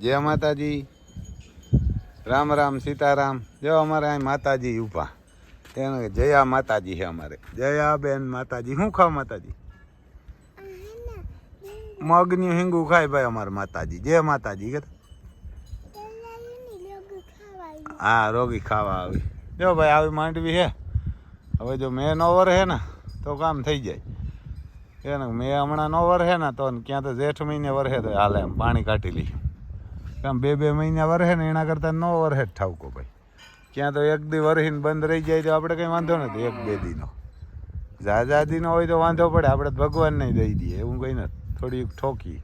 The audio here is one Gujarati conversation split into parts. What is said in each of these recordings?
જય માતાજી. રામ રામ સીતારામ. જો અમારે અહીં માતાજી ઊભા. તેને જયા માતાજી છે અમારે. જયા બેન માતાજી. શું ખાવ માતાજી? મગની હિંગું ખાય ભાઈ અમારે માતાજી. જય માતાજી કે હા, રોગી ખાવા આવી. જો ભાઈ, આવી માંડવી છે. હવે જો મેં નો વર હે ને, તો કામ થઈ જાય. એને મેં હમણાં નો હે ને, તો ક્યાં તો જેઠ મહિને વરહે તો હાલે એમ, પાણી કાઢી લઈએ. કામ બે બે મહિના વરહે ને એના કરતાં નો વરહે જ ઠાવકો ભાઈ. ક્યાં તો એક દી વરહીને બંધ રહી જાય તો આપણે કંઈ વાંધો નથી, એક બે દીનો. ઝાઝા દીનો હોય તો વાંધો પડે, આપણે ભગવાન ભગવાનને દઈ દઈએ, એવું કંઈ નથી થોડીક ઠોકી.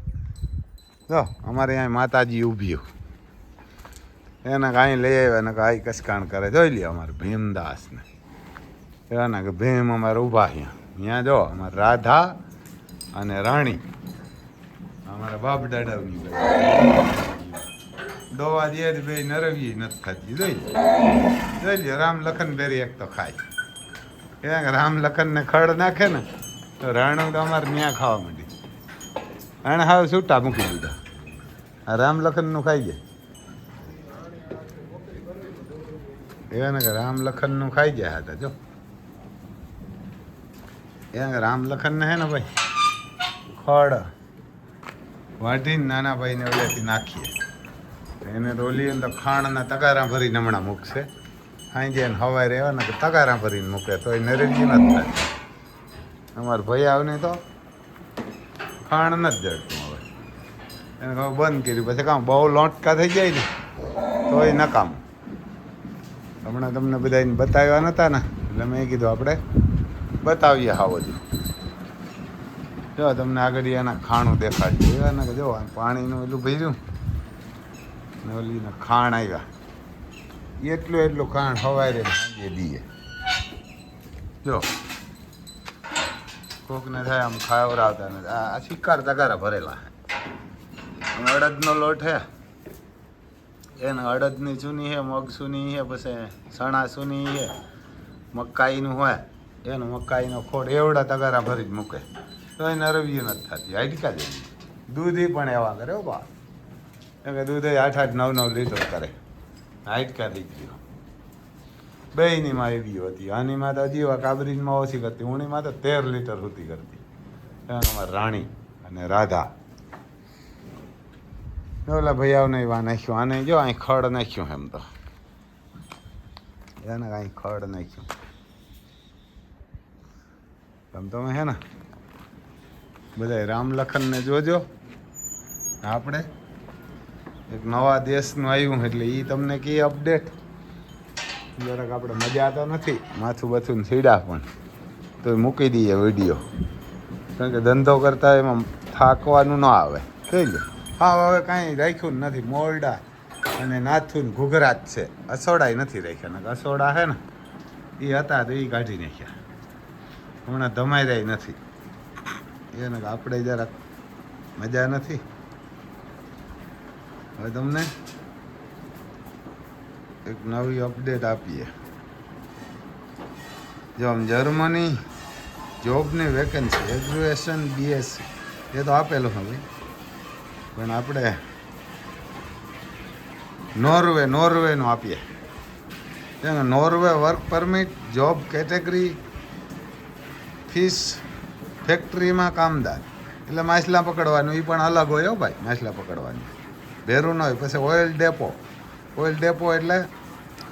જો, અમારે અહીંયા માતાજી ઊભી એને કાંઈ લઈ આવ્યા ને કાંઈ કસકાણ કરે, જોઈ લે અમારે ભીમદાસને. એવાના કે ભીમ અમારે ઊભા અહીંયા અહીંયા જો, અમારે રાધા અને રાણી. અમારા બાપ દાદાની દવા દે બે નરવી નથી ખાતી જોઈ જોઈ લે, રામ લખન બેરી એક તો ખાય. એ રામ લખનને ખડ નાખે ને, તો રાણું તો અમારે ત્યાં ખાવા માંડી. એણે હાવ છૂટા મૂકી દીધા. આ રામ લખનનું ખાઈ જાય. એને કે રામ લખનનું ખાઈ જાય હતા જો. એ રામ લખનને હે ને ભાઈ, ખડ વાઢીને નાના ભાઈને ઓલેથી નાખીએ. એને રોલીએ ને તો ખાણના તગારા ભરીને હમણાં મૂકશે. સાંજે એને હવાય રહેવા ને કે તગારા ભરીને મૂકે તો એ નરેજી નથી થાય. અમારે ભાઈ આવને તો ખાણ નથી જડતું હવે. એને કહું બંધ કર્યું, પછી કામ બહુ લોટકા થઈ જાય ને તો એ નકામ હમણાં તમને બધાને બતાવ્યા નતા ને, એટલે મેં કીધું આપણે બતાવીએ હા બધું જો તમને આગળ એના ખાણું દેખાડ્યું એના કે જો પાણીનું એટલું ભર્યું. ને ઓલીને ખાણ આવ્યા એટલું એટલું ખાણ સવારે સાંજે દઈએ જો, કોકને થાય આમ ખાવરાવતા નથી. આ શિકાર તગારા ભરેલા અડદનો લોટ હે એને અડદની ચૂની છે, મગ સુની છે, પછી ચણા સુની છે, મકાઈનું હોય. એનો મકાઈનો ખોડ એવડા તગારા ભરી જ મૂકે. તો એને નરવીઓ નથી થતી. હાઈટકા જેવી. દૂધી પણ એવા કરે બા એમ કે દૂધ આઠ આઠ નવ નવ લીટર કરે. હાઈટ દીકરીઓ ગયો માં એવી હતી. આનીમાં તો હજી કાબરીજમાં ઓછી કરતી. ઉણીમાં તો તેર લીટર સુધી કરતી. એમાં રાણી અને રાધા. ઓલા ભૈયાઓને વા નાખ્યું. આને જો અહીં ખડ નાખ્યું એમ તો. એને અહીં ખડ નાખ્યું. તમ તમે હે ને બધા રામ લખનને જોજો. આપણે એક નવા દેશનું આવ્યું એટલે એ તમને કી અપડેટ જરાક આપણે મજા તો નથી, માથું બથું સીડા પણ. તો મૂકી દઈએ વીડિયો કારણ કે ધંધો કરતા એમાં થાકવાનું ન આવે. થઈ હા, હવે કાંઈ રાખ્યું નથી. મોરડા અને નાથું ને ઘૂઘરા જ છે. અસોડાય નથી રાખ્યા ને અસોડા છે ને એ હતા તો એ કાઢી નાખ્યા. હમણાં ધમાઈ રહી નથી. એને આપણે જરાક મજા નથી. હવે તમને એક નવી અપડેટ આપીએ. જો આમ જર્મની જોબની વેકેન્સી એગ્રીવેશન બીએસસી એ તો આપેલું હવે પણ આપણે નોર્વે નોર્વેનું આપીએ. Norway work permit job category fish ફેક્ટરીમાં કામદાર. એટલે માછલા પકડવાનું એ પણ અલગ હોય હો ભાઈ, માછલા પકડવાનું. ભેરું ન હોય, પછી ઓઇલ ડેપો ઓઇલ ડેપો એટલે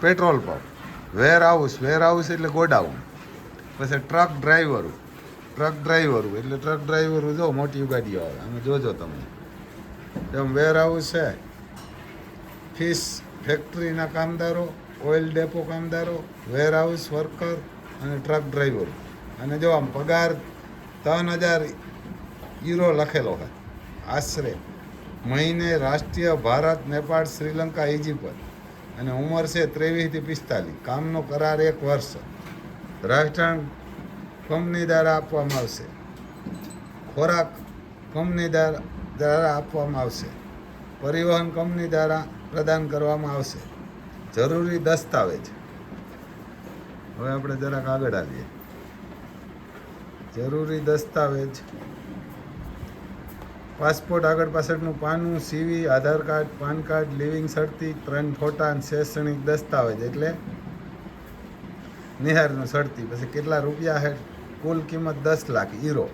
petrol pump warehouse warehouse એટલે ગોડાઉન. પછી ટ્રક ડ્રાઈવરું ટ્રક ડ્રાઈવરું એટલે ટ્રક ડ્રાઈવરું જો મોટી ગાડીઓ આવે. અમે જોજો તમે. જેમ વેર હાઉસ છે. ફિશ ફેક્ટરીના કામદારો ઓઇલ ડેપો કામદારો વેર વર્કર અને ટ્રક ડ્રાઈવરો અને જો આમ પગાર ત્રણ હજાર યુરો લખેલો હોય. આશરે. મહિને રાષ્ટ્રીય ભારત, નેપાળ, શ્રીલંકા ઇજિપ્ત અને ઉંમર છે ત્રેવીસથી પિસ્તાલીસ. કામનો કરાર એક વર્ષ. રાષ્ટ્રણ કંપની દ્વારા આપવામાં આવશે. ખોરાક કંપની દ્વારા આપવામાં આવશે. પરિવહન કંપની દ્વારા પ્રદાન કરવામાં આવશે. જરૂરી દસ્તાવેજ. હવે આપણે જરાક આગળ આવીએ. જરૂરી દસ્તાવેજ પાસપોર્ટ આગળ પાછળનું પાનું, CV, Aadhaar card, PAN card, leaving સડતી ત્રણ ફોટા અને શૈક્ષણિક દસ્તાવેજ એટલે નિહારનું સડતી પછી કેટલા રૂપિયા હેઠ કુલ કિંમત દસ લાખ હીરો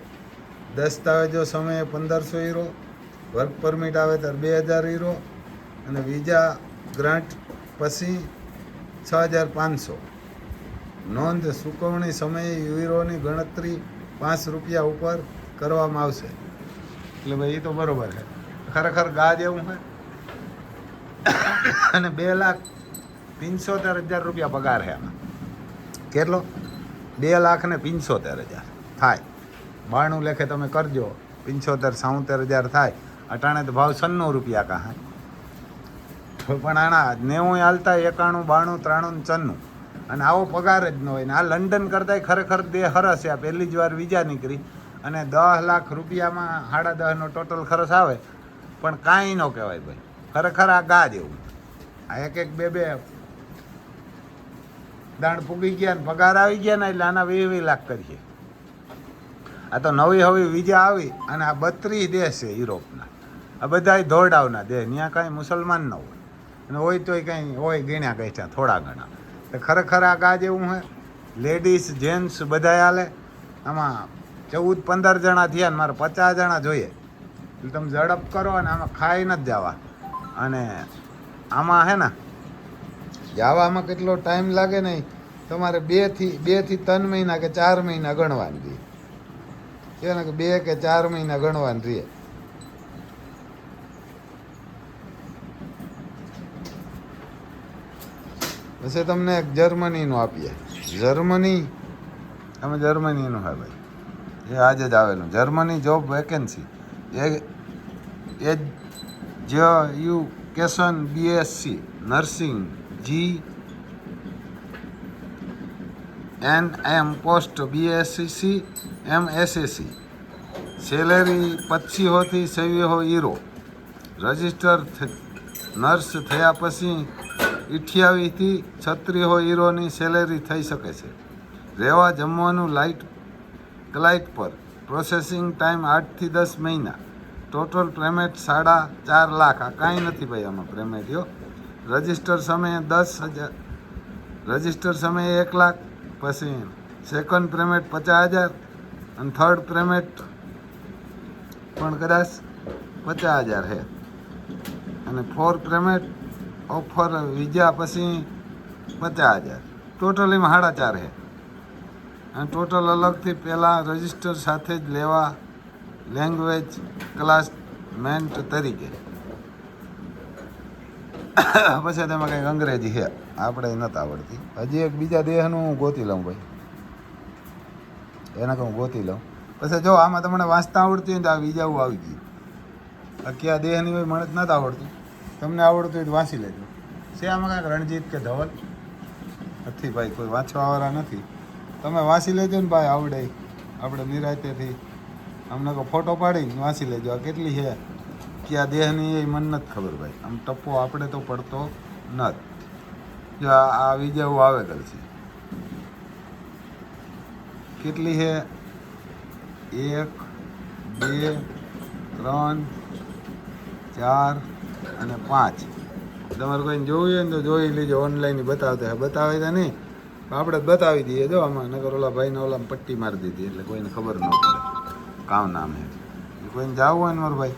દસ્તાવેજો સમયે પંદરસો હીરો વર્ક પરમિટ આવે ત્યારે બે હજાર હીરો અને વિઝા ગ્રાન્ટ પછી છ હજાર પાંચસો. નોંધ ચૂકવણી સમયે યુરોની ગણતરી પાંચ રૂપિયા ઉપર કરવામાં આવશે. એટલે ભાઈ એ તો બરોબર છે. ખરેખર ગા જેવું છે? અને બે લાખ પિંચોતેર હજાર રૂપિયા પગાર છે આમાં. કેટલો? બે લાખ ને પિંચોતેર હજાર. થાય. બાણું લેખે તમે કરજો. પિંચોતેર, સાઉતેર હજાર થાય. અટાણે તો ભાવ સન્નો રૂપિયા કાં પણ આના નેવું હાલતા એકાણું, બાણું, ત્રાણું ચન્નું અને આવો પગાર જ ન હોય. ને આ લંડન કરતાંય ખરેખર દેહ હરસ. આ પહેલી જ વાર બીજા નીકળી. અને દસ લાખ રૂપિયામાં સાડા દસનો ટોટલ ખર્ચ આવે. પણ કાંઈ ન કહેવાય ભાઈ. ખરેખર આ ગા જેવું. આ એક એક બે બે દાણ પૂગી ગયા ને પગાર આવી ગયા ને એટલે આના વીસ વીસ લાખ કરીએ. આ તો નવી હવી વિજા આવી અને આ બત્રીસ દેશ છે યુરોપના. આ બધા ધોરડાવના દેશ. ત્યાં કાંઈ મુસલમાન ન હોય. અને હોય તોય કંઈ, હોય ગણ્યા કંઈ ત્યાં થોડા ઘણા તો ખરેખર આ ગા જેવું હોય. લેડીઝ જેન્ટ્સ બધા હાલે. આમાં ચૌદ, પંદર જણા થયા ને મારે પચાસ જણા જોઈએ. એટલે તમે ઝડપ કરો અને આમાં ખાઈ નથી જવા. અને આમાં હે ને, જવામાં કેટલો ટાઈમ લાગે નહીં. તમારે બેથી બેથી ત્રણ મહિના કે ચાર મહિના ગણવાની રહી. છે ને કે બે કે ચાર મહિના ગણવાની રહે. પછી તમને એક જર્મનીનું આપીએ. જર્મની? અમે જર્મનીનું હા ભાઈ એ આજે જ આવેલું. જર્મની જોબ વેકેન્સી એ education BSc nursing G N M post BSc M SSC salary પચીસોથી છવ્વીસો હીરો. રજિસ્ટર નર્સ થયા પછી અઠ્યાવીસથી છત્રીસો હીરોની સેલેરી થઈ શકે છે. રહેવા જમવાનું લાઇટ ક્લાઇટ પર. પ્રોસેસિંગ ટાઈમ આઠથી દસ મહિના. ટોટલ પેમેન્ટ સાડા ચાર લાખ. આ કાંઈ નથી ભાઈ આમાં પેમેન્ટ યો રજિસ્ટર સમયે દસ હજાર. રજિસ્ટર સમયે એક લાખ. પછી સેકન્ડ પેમેન્ટ પચાસ હજાર. અને થર્ડ પેમેન્ટ પણ કદાચ પચાસ હજાર છે. અને ફોર પેમેન્ટ ઓફર વિઝા પછી પચાસ હજાર. ટોટલ એમાં સાડા ચાર અને ટોટલ અલગથી પહેલાં રજિસ્ટર સાથે જ લેવા લેંગ્વેજ ક્લાસમેન્ટ તરીકે. પછી તેમાં કંઈક અંગ્રેજી છે. આપણે નથી આવડતી. હજી એક બીજા દેહનું હું ગોતી લઉં ભાઈ. એના હું ગોતી લઉં. પછી જો આમાં તમને વાંચતા આવડતી હોય ને તો આ બીજાવું આવી ગયું. આ કયા દેહની હોય મને જ નથી આવડતું. તમને આવડતું હોય તો વાંચી લેજો. છે આમાં કાંઈક રણજીત કે ધવલ? નથી ભાઈ, કોઈ વાંચવાવાળા નથી. તમે વાંચી લેજો ને ભાઈ, આવડે. આપણે નિરાયતેથી. અમને કહો ફોટો પાડીને વાંચી લેજો. આ કેટલી છે? કયા દેહની એ મને નથી ખબર ભાઈ. આમ ટપ્પો આપણે તો પડતો નથી. જો આ આવે આવેગલ છે. કેટલી છે? એક, બે, ત્રણ, ચાર અને પાંચ. તમારે કોઈને જોવું હોય ને તો જોઈ લેજો. ઓનલાઈન બતાવતા બતાવે તો નહીં. આપણે બતાવી દઈએ. જો આમાં નગર ઓલા ભાઈને ઓલા પટ્ટી મારી દીધી એટલે કોઈને ખબર ન પડે. કામ નામ હે. કોઈને જવું હોય ને મારું ભાઈ?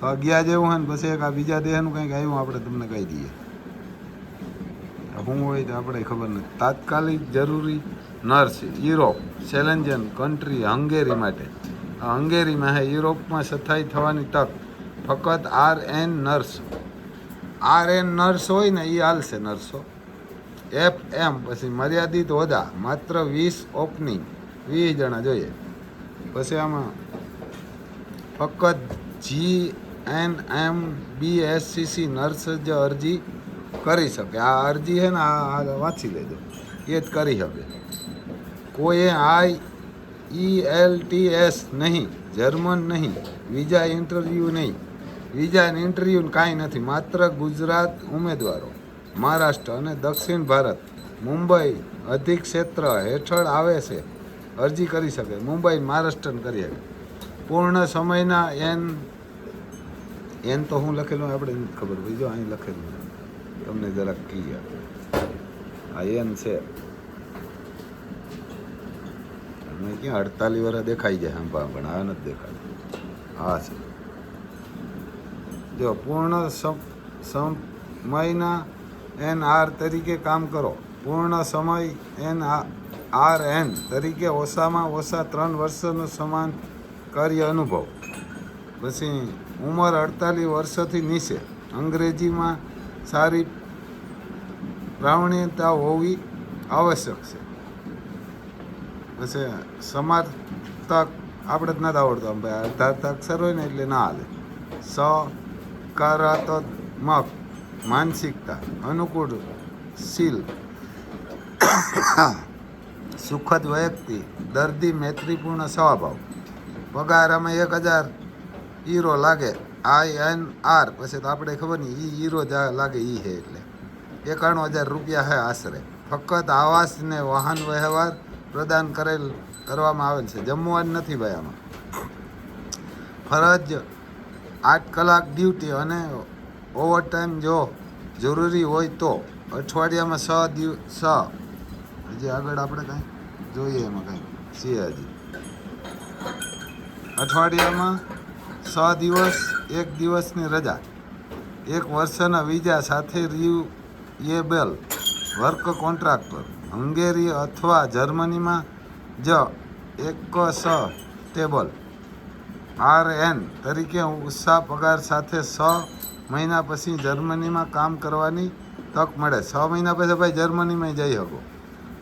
તો અગિયાર જેવું હોય ને પછી એક આ બીજા દેહનું કંઈક આવ્યું આપણે તમને કહી દઈએ. શું હોય તો આપણે ખબર નથી. તાત્કાલિક જરૂરી nurse Europe Schengen country Hungary માટે. હંગેરીમાં હે, યુરોપમાં સથાઈ થવાની તક. ફક્ત R N nurse. R N nurse હોય ને એ હાલશે નર્સો. એફ એમ પછી મર્યાદિત હોદ્દા, માત્ર વીસ ઓપનિંગ, વીસ જણા જોઈએ. પછી આમાં ફક્ત G N M B S C C nurse જ અરજી કરી શકે. આ અરજી છે ને, આ વાંચી લેજો. એ જ કરી શકે. કોઈએ I E L T S નહીં, જર્મન નહીં, વિઝા ઇન્ટરવ્યૂ નહીં. વિઝા ઇન્ટરવ્યૂ કાંઈ નથી, માત્ર ગુજરાત ઉમેદવારો. મહારાષ્ટ્ર અને દક્ષિણ ભારત, મુંબઈ અધિક ક્ષેત્ર હેઠળ આવે છે. અરજી કરી શકે. મુંબઈ મહારાષ્ટ્રને કરી શકે. પૂર્ણ સમયના એન એન તો હું લખેલું આપણે ખબર. ભાઈ જો અહીં લખેલું તમને જરાક ક્લિયર આ એન છે. અમે ક્યાં અડતાલીસ વર્ષ દેખાઈ જાય આંબા પણ આ નથી દેખાતું. હા છે. જો પૂર્ણ સમ- સમયના એન આર તરીકે કામ કરો. પૂર્ણ સમય એન આર એન તરીકે ઓછામાં ઓછા ત્રણ વર્ષનો સમાન કાર્ય અનુભવ. પછી ઉંમર અડતાલીસ વર્ષથી નીચે. અંગ્રેજીમાં સારી પ્રાવણીયતા હોવી આવશ્યક છે. પછી સમાર્થક આપણે જ નથી આવડતો. ભાઈ અર્ધાર્થ અક્ષર હોય ને એટલે ના હાલે. સકારાત્મક. માનસિકતા, અનુકૂળ શીલ, સુખદ વ્યક્તિ, દર્દી, મૈત્રીપૂર્ણ સ્વભાવ. પગાર આમાં એક હજાર હીરો લાગે. I N R. પછી તો આપણે ખબર નહીં એ હીરો લાગે એ હે એટલે. એકાણું હજાર રૂપિયા હે આશરે. ફક્ત આવાસને વાહન વ્યવહાર પ્રદાન કરેલ કરવામાં આવેલ છે. જમવાનું નથી ભાઈ આમાં. ફરજ, આઠ કલાક ડ્યુટી અને ઓવરટાઈમ જો જરૂરી હોય તો અઠવાડિયામાં છ દિવસ છ. હજી આગળ આપણે કાંઈ જોઈએ એમાં કાંઈ. છીએ હજી. અઠવાડિયામાં છ દિવસ, એક દિવસની રજા. એક વર્ષના વિઝા સાથે રિયુએબલ વર્ક કોન્ટ્રાક્ટર હંગેરી અથવા જર્મનીમાં જ એક સ ટેબલ. આર એન તરીકે ઉત્સાહ પગાર સાથે છ મહિના પછી જર્મનીમાં કામ કરવાની તક મળે. છ મહિના પછી ભાઈ જર્મનીમાં જઈ શકો.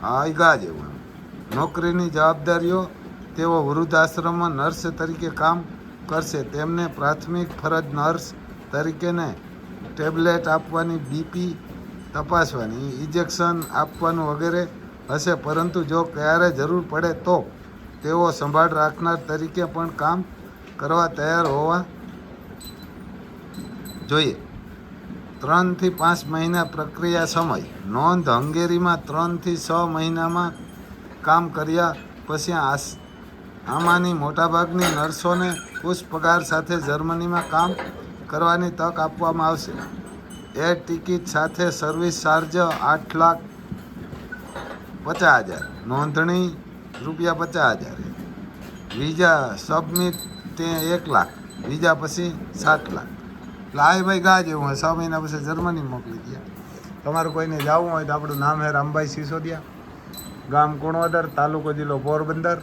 હા ગા જેવું એમ. નોકરીની જવાબદારીઓ તેઓ વૃદ્ધાશ્રમમાં નર્સ તરીકે કામ કરશે. તેમને પ્રાથમિક ફરજ નર્સ તરીકેને ટેબ્લેટ આપવાની, બીપી તપાસવાની ઇન્જેક્શન આપવાનું વગેરે હશે. પરંતુ જો ક્યારે જરૂર પડે તો તેઓ સંભાળ રાખનાર તરીકે પણ કામ કરવા તૈયાર હોવા જોઈએ. ત્રણથી પાંચ મહિના પ્રક્રિયા સમય. નોંધ હંગેરીમાં ત્રણથી છ મહિનામાં કામ કર્યા પછી આમાંની મોટાભાગની નર્સોને ઉચ્ચ પગાર સાથે જર્મનીમાં કામ કરવાની તક આપવામાં આવશે. એર ટિકિટ સાથે સર્વિસ ચાર્જ આઠ લાખ પચાસ હજાર. નોંધણી રૂપિયા પચાસ હજાર. વિઝા સબમિટ તે એક લાખ. વિઝા પછી સાત લાખ. આ ભાઈ ગા જેવું હોય. છ મહિના પછી જર્મની મોકલી ગયા. તમારું કોઈને જવું હોય તો આપણું નામ હે રામભાઈ સિસોદિયા. ગામ કુણવદર, તાલુકો જિલ્લો પોરબંદર.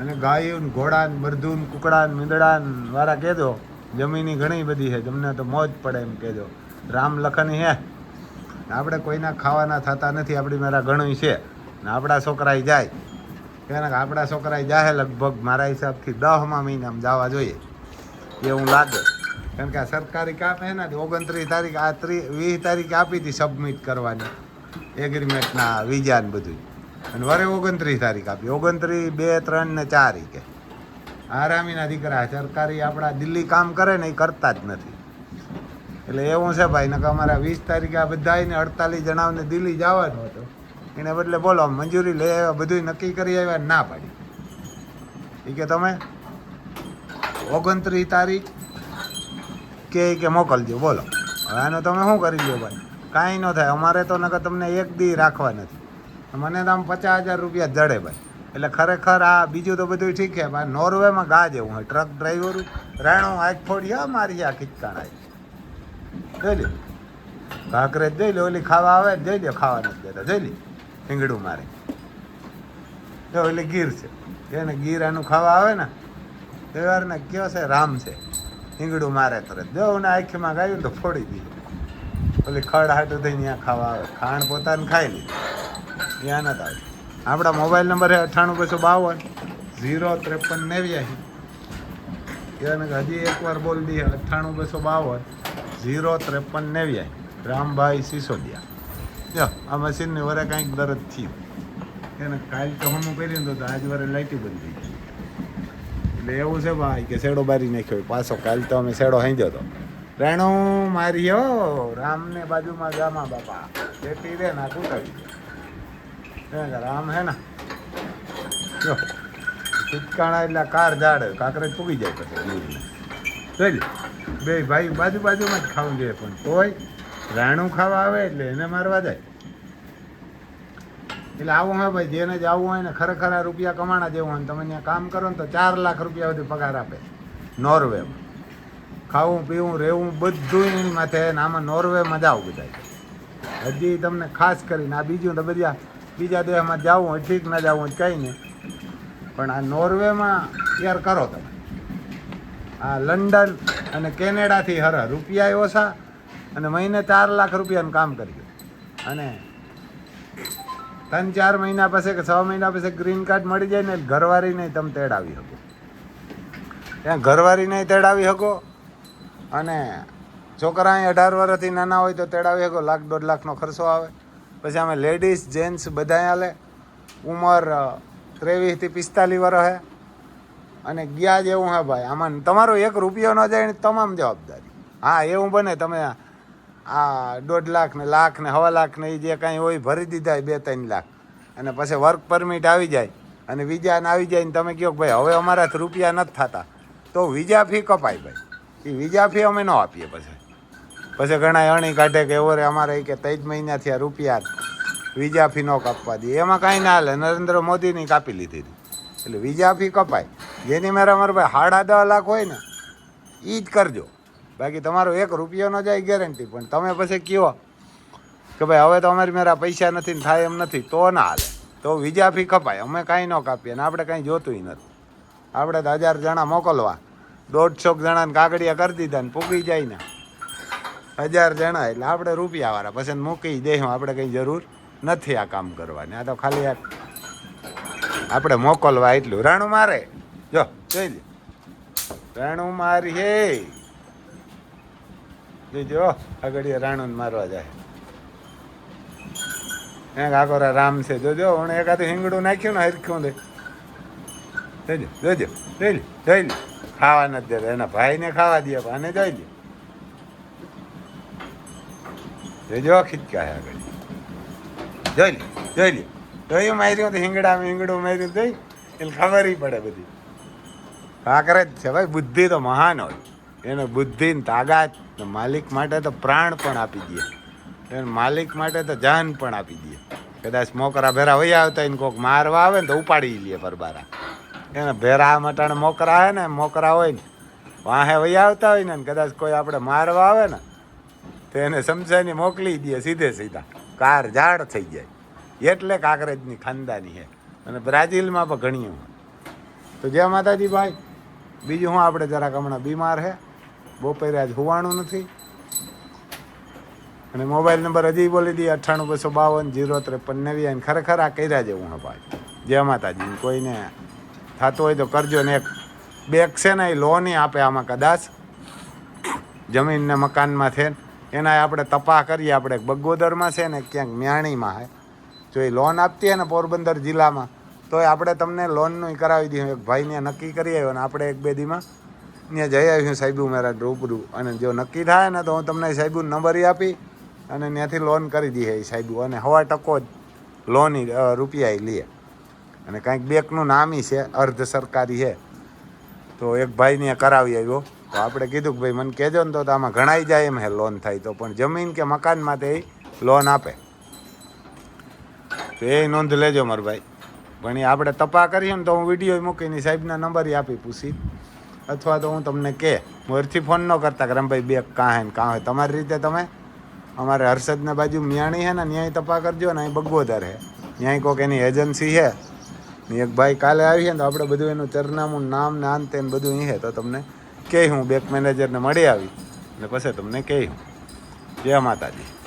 અને ગાયું ઘોડાન ઘોડા ને મીંદડાન વાળા કહેજો. જમીની ઘણી બધી છે. તમને તો મોજ પડે એમ કહેજો. રામ લખન હે. આપણે કોઈના ખાવાના થતા નથી. આપણી મારા ઘણું છે. ને આપણા છોકરાએ જાય. કારણ કે આપણા છોકરાએ જાય લગભગ. મારા હિસાબથી દહમાં મહિનામાં જવા જોઈએ. એવું લાગે. કારણ કે આ સરકારી કામ હે ને ઓગણત્રીસ તારીખ, આ ત્રીસ વીસ તારીખે આપી હતી સબમિટ કરવાની એગ્રીમેન્ટના વિઝા ને બધું. અને વરે ઓગણત્રીસ તારીખ આપી. ઓગણત્રીસ, બે, ત્રણ ને ચાર કે. આરામીના દીકરા સરકારી આપણા દિલ્હી કામ કરે ને એ કરતા જ નથી. એટલે એવું છે ભાઈ, નકર અમારા વીસ તારીખે આ બધાને અડતાલીસ જણાવને દિલ્હી જવાનું હતું. એને બદલે બોલો, મંજૂરી લઈ આવ્યા બધું નક્કી કરી આવ્યા ના પાડી. એ કે તમે? ઓગણત્રીસ તારીખ કે કે મોકલજો બોલો. હવે આનો તમે શું કરી દો ભાઈ? કાંઈ ન થાય, અમારે તો નકર તમને એક દી રાખવા નથી. મને તો આમ પચાસ હજાર રૂપિયા જડે ભાઈ. એટલે ખરેખર આ બીજું તો બધું ઠીક છે, પણ નોર્વેમાં ગા જેવું હોય. ટ્રક ડ્રાઈવર, રાણો આજ ફોડી, હા, મારી આ ખીચકાણ જોઈ લે ભાખરે જોઈ લે ઓલી ખાવા આવે જોઈ લે ખાવા નથી દેતા. જોઈ લે ઠીંગડું મારે. જો એટલે ગીર છે. એને ગીર આનું ખાવા આવે ને તહેવારને કયો છે? રામ છે. હિંગડું મારે તરત. દેવને આંખીમાં ગાયું તો ફોડી દીધું ઓલી ખડ હાટું થઈને ત્યાં ખાવા આવે. ખાણ પોતાને ખાઈ લીધું ત્યાં નથી આવે. આપણા મોબાઈલ નંબર છે અઠ્ઠાણું બસો બાવન, ઝીરો ત્રેપન નેવ્યાસી. એને હજી એકવાર બોલ દઈએ અઠ્ઠાણું બસો બાવન, ઝીરો ત્રેપન નેવ્યાસી. રામભાઈ સિસોદિયા. જો, આ મશીનની વરે કાંઈક દરદ થયું. એને કાલ તો હમું કર્યું તો આજ વરે લાઇટી બંધ થઈ ગઈ. એટલે એવું છે ભાઈ, કે શેડો બારી નાખ્યો, પાછો કાલ તો અમે શેડો હાંધ્યો હતો રેણું મારી હો, રામને બાજુમાં ગામા બાપા. બેટી રે ના કૂટાવી રામ હે ને. જો ચીટકાણા એટલે કાર ઝાડ, કાંકરેજ પૂગી જાય પછી બે ભાઈ બાજુ બાજુમાં જ ખાવું જોઈએ પણ તોય રાણું ખાવા આવે એટલે એને મારવા જાય. એટલે આવું હોય ભાઈ, જેને જ આવવું હોય ને ખરેખર આ રૂપિયા કમાણા જેવું હોય ને તમે ત્યાં કામ કરો ને તો ચાર લાખ રૂપિયા સુધી પગાર આપે નોર્વેમાં. ખાવું, પીવું, રહેવું બધું એની માથે આમાં નોર્વે મજા આવું બધા હજી તમને ખાસ કરીને આ બીજું તો બધા બીજા દેહમાં જવું હોય, ઠીક ના જવું હોય કંઈ નહીં. પણ આ નોર્વેમાં યાર કરો તમે. આ લંડન અને કેનેડાથી હર રૂપિયા ઓછા અને મહિને ચાર લાખ રૂપિયાનું કામ કરી અને ત્રણ, ચાર મહિના પછી કે છ મહિના પછી ગ્રીન કાર્ડ મળી જાય ને ઘરવારી નહીં તમે તેડાવી શકો. ત્યાં ઘરવાળી નહીં તેડાવી શકો અને છોકરા અહીં અઢાર વર્ષથી નાના હોય તો તેડાવી શકો, લાખ, દોઢ લાખનો ખર્ચો આવે. પછી અમે લેડીઝ જેન્ટ્સ બધા હાલે ઉંમર ત્રેવીસથી પિસ્તાલીસ વર્ષ હે. અને ગયા જેવું હે ભાઈ. આમાં તમારો એક રૂપિયો ન જાય તમામ જવાબદારી. હા, એવું બને. તમે આ દોઢ લાખ ને લાખ ને હવા લાખ ને એ જે કાંઈ હોય ભરી દીધા હોય બે ત્રણ લાખ. અને પછી વર્ક પરમિટ આવી જાય અને વિઝાને આવી જાય ને તમે કહો ભાઈ, હવે અમારાથી રૂપિયા નથી થતા. તો વિઝા ફી કપાય ભાઈ. એ વિઝા ફી અમે ન આપીએ પછી. પછી ઘણા અણી કાઢે કે એવો રે અમારે કે ત્રણ મહિનાથી આ રૂપિયા વિઝા ફી ન કાપવા દે એમાં કાંઈ ના હાલે. નરેન્દ્ર મોદીની કાપી લીધી હતી. એટલે વિઝા ફી કપાય. જેની મારે અમારે ભાઈ સાડા દસ લાખ હોય ને એ જ કરજો. બાકી તમારો એક રૂપિયો ન જાય ગેરંટી પણ તમે પછી કયો કે ભાઈ, હવે તો અમારી મારા પૈસા નથી ને થાય એમ નથી, તો ના હાલે. તો વીજા ફી કપાય, અમે કાંઈ ન કાપીએ ને આપણે કાંઈ જોતુંય નથી. આપણે તો હજાર જણા મોકલવા, દોઢસો જણાને કાગડિયા કરી દીધા ને પૂગી જાય ને. હજાર જણા એટલે આપણે રૂપિયાવાળા, પછી મૂકી દઈશું આપણે કંઈ જરૂર નથી આ કામ કરવાની. આ તો ખાલી આ આપણે મોકલવા એટલું. રાણું મારે જો, જોઈ લે. રાણું મારી હે. જોજો આગળ રાણું મારવા જાય. એક આગોરા રામ છે. જોજો હું એકાદું હિંગડું નાખ્યું ને હરખ્યું દે જોજો જોજો જોઈ લે જોઈ લે ખાવા નથી દેતા. એના ભાઈને ખાવા દે ભાને જોઈ લે. જોજો ખીચકા હે આગળ. જોઈ લે જોઈ લે. જોયું માર્યું તો હિંગડા હિંગડું માર્યું, જોઈ? એટલે ખબર પડે બધી. કાંકરે જ છે, ભાઈ, બુદ્ધિ તો મહાન હોય. એને બુદ્ધિ ને તાકાત માલિક માટે તો પ્રાણ પણ આપી દે. એને માલિક માટે તો જાન પણ આપી દે. કદાચ મોકરા ભેરા વહી આવતા હોય ને કોઈક મારવા આવે ને તો ઉપાડી લે પરબારા એને ભેરા મટાણે મોકરા આવે ને, મોકરા હોય ને, વાહે વહી આવતા હોય ને કદાચ કોઈ આપણે મારવા આવે ને, તો એને સમજાઈને મોકલી દે સીધે સીધા. કાર ઝાડ થઈ જાય. એટલે કાંકરેજની ખાનદાની છે અને બ્રાઝિલમાં પણ ઘણી હોય. તો જય માતાજી ભાઈ. બીજું હું આપણે જરાક હમણાં બીમાર છે બપોરે આજ હોવાનું નથી. અને મોબાઈલ નંબર હજી બોલી દઈએ, અઠ્ઠાણું બસો બાવન, જીરો ત્રેપન નેવ્યાન ખરેખર આ કર્યા છે હું ભાઈ. જય માતાજી. કોઈને થતું હોય તો કરજો ને એક. બેક છે ને એ લોન આપે આમાં કદાચ. જમીન ને મકાનમાં છે એના આપણે તપા કરીએ, આપણે બગોદરમાં છે ને, ક્યાંક મ્યાણીમાં હે. જો એ લોન આપતી હોય ને પોરબંદર જિલ્લામાં તો આપણે તમને લોનનું કરાવી દઈએ. એક ભાઈને નક્કી કરી આવ્યો ને, આપણે એક બે દીમાં ત્યાં જઈ આવ્યું સાહેબુ મારા રૂબરૂ. અને જો નક્કી થાય ને તો હું તમને સાહેબુ નંબર આપી અને ત્યાંથી લોન કરી દઈએ એ સાહેબુ. અને હવા ટકો જ લોન રૂપિયા લઈએ. અને કાંઈક બેંકનું નામ છે, અર્ધ સરકારી છે. તો એક ભાઈને કરાવી આવ્યો. તો આપણે કીધું કે ભાઈ, મને કહેજો ને તો આમાં ઘણાઈ જાય એમ હે લોન થાય તો. પણ જમીન કે મકાન માટે લોન આપે. તો એ નોંધ લેજો મારા ભાઈ. પણ એ આપણે તપા કરીએ ને તો હું વીડિયો મૂકીને સાહેબના નંબર આપી પૂછી. અથવા તો હું તમને કે મોરથી ફોન ન કરતા કે, રમભાઈ, બે, કાં હે ને, કાં હોય તમારી રીતે તમે, અમારે હર્ષદના બાજુ મિયાણી છે ને ત્યાંય તપા કરજો ને, અહીં બગોદર છે ત્યાંય કોઈક એની એજન્સી છે ને એક ભાઈ કાલે આવી ને, તો આપણે બધું એનું ચરનામું નામ ને આન તે ને બધું અહીં છે તો તમને કહે હું બેંક મેનેજરને મળી આવી. ને પછી તમને કહે જય માતાજી.